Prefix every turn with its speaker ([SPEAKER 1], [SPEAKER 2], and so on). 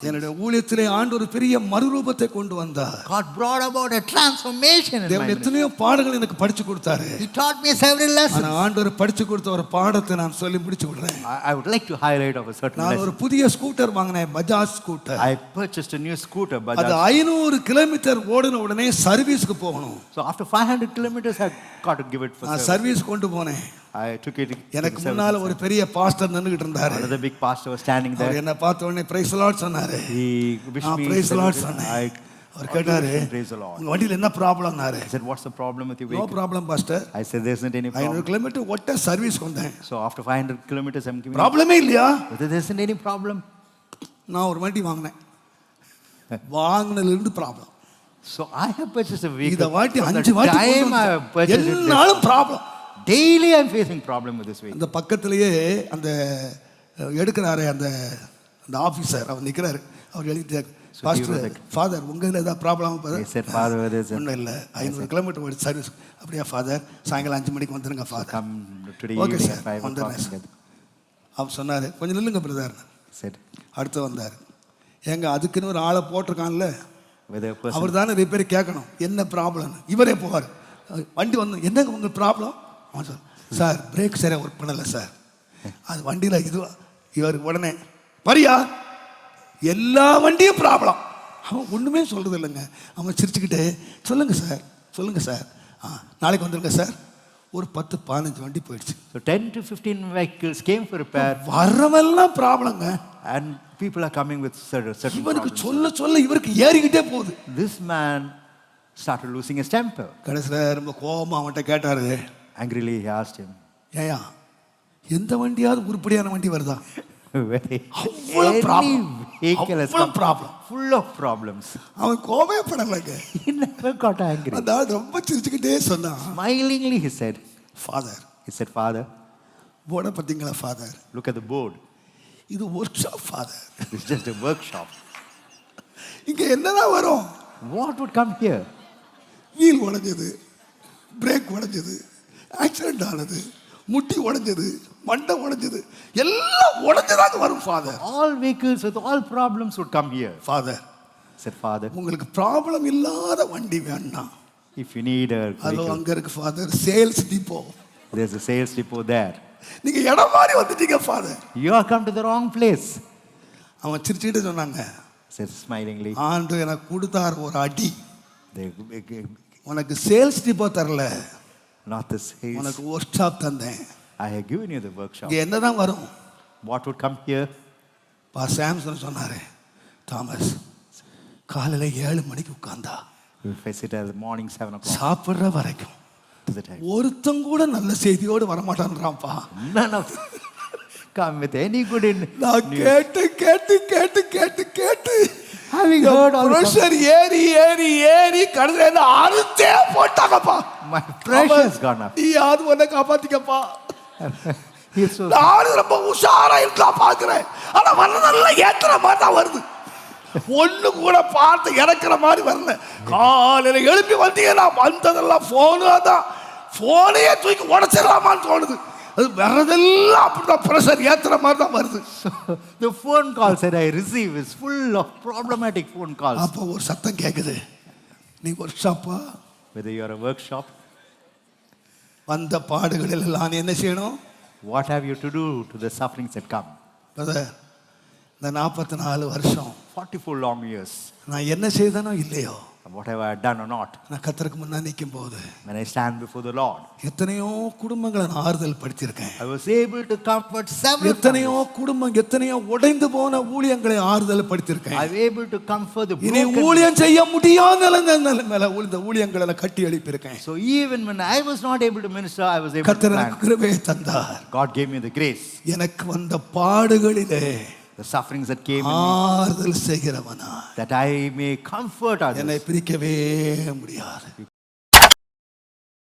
[SPEAKER 1] என்னுடைய ஊழியத்திலே ஆண்டு ஒரு பெரிய மறுரூபத்தை கொண்டு வந்தார்
[SPEAKER 2] God brought about a transformation in my
[SPEAKER 1] தேவன். எத்தனையோ பாடங்கள் எனக்கு படிச்சு கொடுத்தாரு
[SPEAKER 2] He taught me several lessons.
[SPEAKER 1] ஆனா ஆண்டவர் படிச்சு கொடுத்த ஒரு பாடத்தை நான் சொல்லி முடிச்சு விடுறேன்
[SPEAKER 2] I, would like to highlight of a certain
[SPEAKER 1] நான். ஒரு புதிய ஸ்கூட்டர் வாங்கினேன் Bajaj scooter
[SPEAKER 2] I purchased a new scooter,
[SPEAKER 1] அது
[SPEAKER 2] Bajaj.
[SPEAKER 1] ஐநூறு கிலோமீட்டர் ஓடின உடனே சர்வீஸ்க்கு போகணும்
[SPEAKER 2] So after 500 kilometers, I got to give it for service.
[SPEAKER 1] Service கொண்டு போனேன்
[SPEAKER 2] Took it. to
[SPEAKER 1] எனக்கு முன்னால
[SPEAKER 2] service.
[SPEAKER 1] ஒரு பெரிய பாஸ்டர் நின்றுகிட்டு இருந்தாரு
[SPEAKER 2] Another big pastor was standing there.
[SPEAKER 1] என்ன பார்த்த உடனே பிரைஸ் லார்ட் சொன்னாரு
[SPEAKER 2] He wished me.
[SPEAKER 1] Praise lord
[SPEAKER 2] I
[SPEAKER 1] சொன்னேன் அவர் கேட்டாரு. உங்க வண்டியில என்ன ப்ராப்ளம்னாரு
[SPEAKER 2] I said, What's the problem with your vehicle?
[SPEAKER 1] Problem pastor
[SPEAKER 2] I said, There isn't any problem.
[SPEAKER 1] Kilometre ஒட்ட சர்வீஸ் வந்தேன்
[SPEAKER 2] So after 500 kilometers, I'm giving.
[SPEAKER 1] ப்ராப்ளமே இல்லையா
[SPEAKER 2] there isn't any problem.
[SPEAKER 1] நான் ஒரு வண்டி வாங்கினேன் வாங்கினதுல இருந்து problem
[SPEAKER 2] So I have purchased a vehicle.
[SPEAKER 1] இத வாட்டி அஞ்சு வாட்டி என்னாலும் problem
[SPEAKER 2] daily I'm facing problem with this vehicle.
[SPEAKER 1] அந்த பக்கத்திலேயே அந்த எடுக்கிறாரே அந்த அந்த ஆபீசர் அவர் நிக்கிறாரு. அவர் எழுதிட்டார் ஃபாதர் உங்க ஏதாவது ப்ராப்ளம் ஒன்றும் இல்லை. ஐநூறு கிலோமீட்டர் ஓடி சர்வீஸ் அப்படியா ஃபாதர் சாயங்காலம் அஞ்சு மணிக்கு வந்துருங்க ஃபாதர்
[SPEAKER 2] 5 o'clock.
[SPEAKER 1] வந்துடுறேன்,
[SPEAKER 2] together.
[SPEAKER 1] அவர் சொன்னார் கொஞ்சம் நில்லுங்க பிரதர்
[SPEAKER 2] Said,
[SPEAKER 1] அடுத்து வந்தார். ஏங்க அதுக்குன்னு ஒரு ஆளை போட்டிருக்கான்ல. அவர் தானே ரிப்பேர் கேட்கணும். என்ன ப்ராப்ளம் இவரே போவார். வண்டி வந்து என்னங்க உங்கள் ப்ராப்ளம் அவன் சார் சார் பிரேக் சரியாக ஒர்க் பண்ணலை சார் அது வண்டியில் இது இவர் உடனே வரியா? எல்லா வண்டியும் ப்ராப்ளம் அவன் ஒன்றுமே சொல்கிறது இல்லைங்க. அவன் சிரிச்சுக்கிட்டே சொல்லுங்க சார் சொல்லுங்க சார் ஆ நாளைக்கு வந்துருங்க சார் ஒரு பத்து பதினஞ்சு வண்டி போயிடுச்சு.
[SPEAKER 2] 10 to 15 vehicles came for repair.
[SPEAKER 1] வரவெல்லாம் ப்ராப்ளங்க
[SPEAKER 2] are coming with certain, certain
[SPEAKER 1] இவனுக்கு. சொல்ல சொல்ல இவருக்கு ஏறிக்கிட்டே போகுது.
[SPEAKER 2] This man started losing his temper.
[SPEAKER 1] கடைசியில் ரொம்ப கோபமாக அவன்கிட்ட கேட்டாரு.
[SPEAKER 2] Angrily he asked him,
[SPEAKER 1] ஏயா எந்த வண்டியாவது உருப்படியான வண்டி வருதா
[SPEAKER 2] "Very-
[SPEAKER 1] அவ்வளவு
[SPEAKER 2] any
[SPEAKER 1] problem.
[SPEAKER 2] vehicle has
[SPEAKER 1] அவ்வளவு
[SPEAKER 2] come
[SPEAKER 1] problem.
[SPEAKER 2] full of problems.
[SPEAKER 1] அவன் கோபமே படலைங்க
[SPEAKER 2] He never got angry.
[SPEAKER 1] அந்த ஆள் ரொம்ப சிரிச்சுக்கிட்டே சொன்னான்
[SPEAKER 2] Smilingly he said,
[SPEAKER 1] father
[SPEAKER 2] he said, Father,
[SPEAKER 1] போர்டை பார்த்தீங்களா father
[SPEAKER 2] look at the board.
[SPEAKER 1] இது workshop father
[SPEAKER 2] It's just a workshop.
[SPEAKER 1] இங்க என்னதான் வரும்
[SPEAKER 2] What would come here?
[SPEAKER 1] Wheel உடைஞ்சது brake உடைஞ்சது ஆக்சிடென்ட் ஆனது முட்டி உடைஞ்சது மண்டை உடைஞ்சது எல்லாம் உடைஞ்சதாக வரும் father
[SPEAKER 2] All vehicles with all problems would come here.
[SPEAKER 1] Father
[SPEAKER 2] said, Father,
[SPEAKER 1] உங்களுக்கு ப்ராப்ளம் இல்லாத வண்டி வேண்டாம்
[SPEAKER 2] need a
[SPEAKER 1] அதோ
[SPEAKER 2] vehicle,
[SPEAKER 1] அங்க இருக்கு father sales depot
[SPEAKER 2] there's a sales depot there.
[SPEAKER 1] நீங்க இடம் மாதிரி வந்துட்டீங்க father
[SPEAKER 2] You have come to the wrong place.
[SPEAKER 1] அவன் சிரிச்சுக்கிட்டு சொன்னாங்க
[SPEAKER 2] said smilingly,
[SPEAKER 1] ஆண்டு எனக்கு கொடுத்தார் ஒரு அடி. உனக்கு சேல்ஸ் டிப்போ தரல.
[SPEAKER 2] Not the sales.
[SPEAKER 1] உனக்கு ஒர்க் ஷாப் தந்தேன்
[SPEAKER 2] I have given you the workshop.
[SPEAKER 1] இங்க என்னதான் வரும்
[SPEAKER 2] What would come here?
[SPEAKER 1] பா சாம்சன் சொன்னாரு தாமஸ் காலையில ஏழு மணிக்கு உட்கார்ந்தா
[SPEAKER 2] We face it at the morning, 7 o'clock
[SPEAKER 1] சாப்பிடுற வரைக்கும்
[SPEAKER 2] to the time.
[SPEAKER 1] ஒருத்தன் கூட நல்ல செய்தியோடு வரமாட்டான்றான்ப்பா
[SPEAKER 2] None of come with any good in
[SPEAKER 1] நான்
[SPEAKER 2] news.
[SPEAKER 1] கேட்டு கேட்டு கேட்டு கேட்டு கேட்டு
[SPEAKER 2] Having heard all
[SPEAKER 1] ப்ரெஷர் ஏறி ஏறி ஏறி கடைசியில் அறுத்தே போட்டாங்கப்பா.
[SPEAKER 2] My pressure has gone up.
[SPEAKER 1] நீ யாரு உன்னை காப்பாத்திக்கப்பா? நானும் ரொம்ப உஷாரா இருக்கலாம் பாக்குறேன் ஆனா வர்றதெல்லாம் ஏத்துற மாதிரி தான் வருது. ஒண்ணு கூட பார்த்து இறக்குற மாதிரி வரல. காலையில எழுப்பி வந்தீங்கன்னா வந்ததெல்லாம் போனு தான். போனையே தூக்கி உடச்சிடலாமான்னு தோணுது. அது வர்றதெல்லாம் அப்படிதான் ப்ரெஷர் ஏத்துற மாதிரி தான் வருது
[SPEAKER 2] the phone calls that I receive is full of problematic phone calls.
[SPEAKER 1] அப்போ ஒரு சத்தம் கேட்குது நீ ஒர்க் ஷாப்பா
[SPEAKER 2] Whether you're a workshop,
[SPEAKER 1] வந்த பாடுகளில் எல்லாம் நீ என்ன செய்யணும்
[SPEAKER 2] what have you to do to the sufferings that come?
[SPEAKER 1] Brother இந்த நாற்பத்தி நாலு வருஷம்
[SPEAKER 2] 44 long years.
[SPEAKER 1] நான் என்ன செய்தனோ இல்லையோ
[SPEAKER 2] Whatever I had done or not,
[SPEAKER 1] நான் கத்தருக்கு முன்னா நிற்கும் போது
[SPEAKER 2] when I stand before the Lord,
[SPEAKER 1] எத்தனையோ குடும்பங்களை நான் ஆறுதல் படுத்தியிருக்கேன்
[SPEAKER 2] I was able to comfort several
[SPEAKER 1] எத்தனையோ. குடும்பம் எத்தனையோ உடைந்து போன ஊழியங்களை ஆறுதல் படுத்தியிருக்கேன்
[SPEAKER 2] I was able to comfort the
[SPEAKER 1] இனி. ஊழியம் செய்ய முடியாத நிலைமையில இந்த ஊழியங்களை கட்டி எழுப்பியிருக்கேன்
[SPEAKER 2] So even when I was not able to minister, I was able
[SPEAKER 1] கத்தர் கிருபையை தந்தார்
[SPEAKER 2] God gave me the grace.
[SPEAKER 1] எனக்கு வந்த பாடுகளிலே
[SPEAKER 2] The sufferings that came in me, that I may comfort others.
[SPEAKER 1] என்னை பிரிக்கவே முடியாது